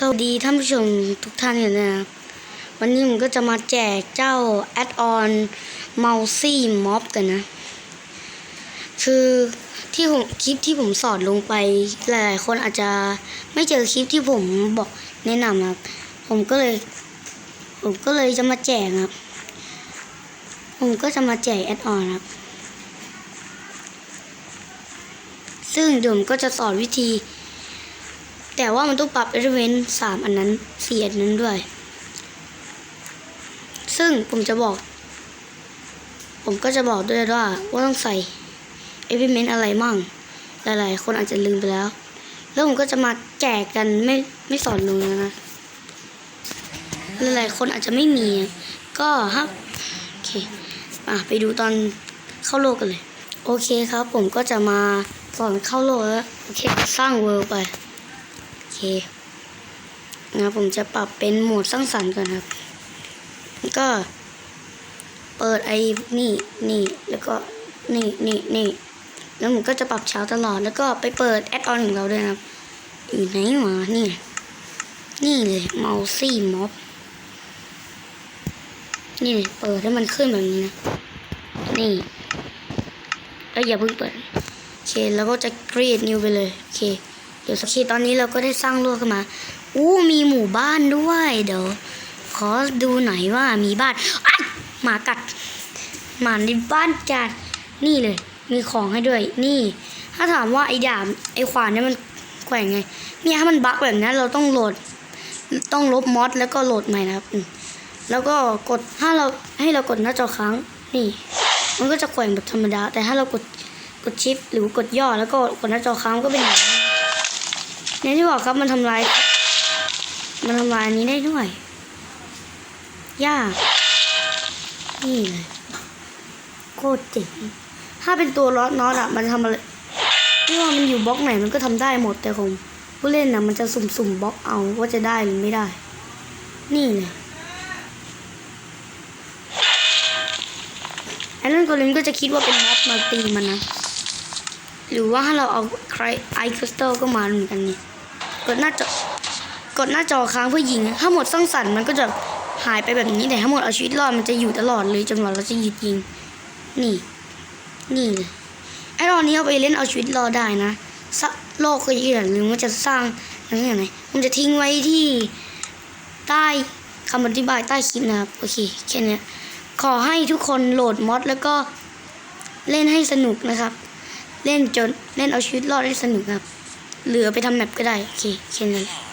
สวัสดีท่านผู้ชมทุกท่านกันนะครับ วันนี้ผมก็จะมาแจกเจ้าแอดออนเมาซี่ม็อบกันนะ คือที่ผมคลิปที่ผมสอนลงไป หลายๆคนอาจจะไม่เจอคลิปที่ผมบอกแนะนำนะครับ ผมก็เลย ผมก็เลยจะมาแจกครับ ผมก็จะมาแจกแอดออนครับ ซึ่งเดี๋ยวผมก็จะสอนวิธี แต่ว่ามันต้องปรับเอเมนต์สามอันนั้นสี่อันนั้นด้วย ซึ่งผมจะบอก ผมก็จะบอกด้วยว่าว่าต้องใส่เอเมนต์อะไรมั่ง หลายๆ คนอาจจะลืมไปแล้ว แล้วผมก็จะมาแจกกันไม่ไม่สอนลงแล้วนะ หลายๆ คนอาจจะไม่มี ก็ฮะโอเคอะไปดูตอนเข้าโลกกันเลย โอเคครับ ผมก็จะมาสอนเข้าโลกแล้ว โอเค สร้างเวิลด์ไป เคนะผมจะปรับเป็นโหมดสร้างสรรค์ก่อนครับแล้วก็เปิดไอ้นี่นี่แล้วก็นี่นี่นี่แล้วผมก็จะปรับเช้าตลอดแล้วก็ไปเปิดแอดออนของเราด้วยนะครับอยู่ไหนวะนี่นี่เลยเมาซี่ม็อบนี่เลยเปิดให้มันขึ้นแบบนี้นะนี่แล้วอย่าเพิ่งเปิดโอเคแล้วก็จะ create new ไปเลยโอเค ดี๋ยวสักทีตอนนี้เราก็ได้สร้างโลกขึ้นมา อู้มีหมู่บ้านด้วย เดี๋ยว ขอดูหน่อยว่ามีบ้านอ้หมากัดหมาในบ้านจัดนี่เลย มีของให้ด้วย นี่ ถ้าถามว่าไอ้ดาบไอ้ขวานเนี่ยมันแกว่งไง เนี่ยถ้ามันบั๊กแบบนั้เราต้องโหลด ต้องลบมอดแล้วก็โหลดใหม่นะครับ แล้วก็กดถ้าเราให้เรากดหน้าจอค้างนี่ มันก็จะแกว่งแบบธรรมดา แต่ถ้าเรากดกดชิปหรือกดย่อแล้วก็กดหน้าจอค้างก็เป็นอย่างนี้ เนี่ยที่บอกครับมันทำลายมันทำลายนี้ได้ด้วยยากนี่เลยโคตรเจ๋งถ้าเป็นตัวล็อตน็อตอะมันทำอะไรไม่ว่ามันอยู่บล็อกไหนมันก็ทำได้หมดแต่ของผู้เล่นนะมันจะสุ่มๆบล็อกเอาว่าจะได้หรือไม่ได้ นี่เลยไอ้นั่นก็เลยก็จะคิดว่าเป็นม็อบมาตีมันนะ หรือว่าถ้าเราเอาใครไอคริสตัลก็มาเหมือนกันนี่ กดหน้าจอกดหน้าจอค้างเพื่อยิง ถ้าหมดสร้างสรรค์มันก็จะหายไปแบบนี้แต่ถ้าหมดเอาชีวิตรอดมันจะอยู่ตลอดเลยจนกว่าเราจะหยุดยิง นี่ นี่เลยไอ้ตอนนี้เอาไปเล่นเอาชีวิตรอดได้นะสะโลกก็อย่าลืมว่าจะสร้างอะไรอย่างไรผมจะทิ้งไว้ที่ใต้คำอธิบายใต้คลิปนะครับโอเคแค่นี้ขอให้ทุกคนโหลดมอดแล้วก็เล่นให้สนุกนะครับ เล่นจนเล่นเอาชีวิตรอดให้สนุกครับ เหลือไปทำแมปก็ได้ โอเคแค่นั้นแหละ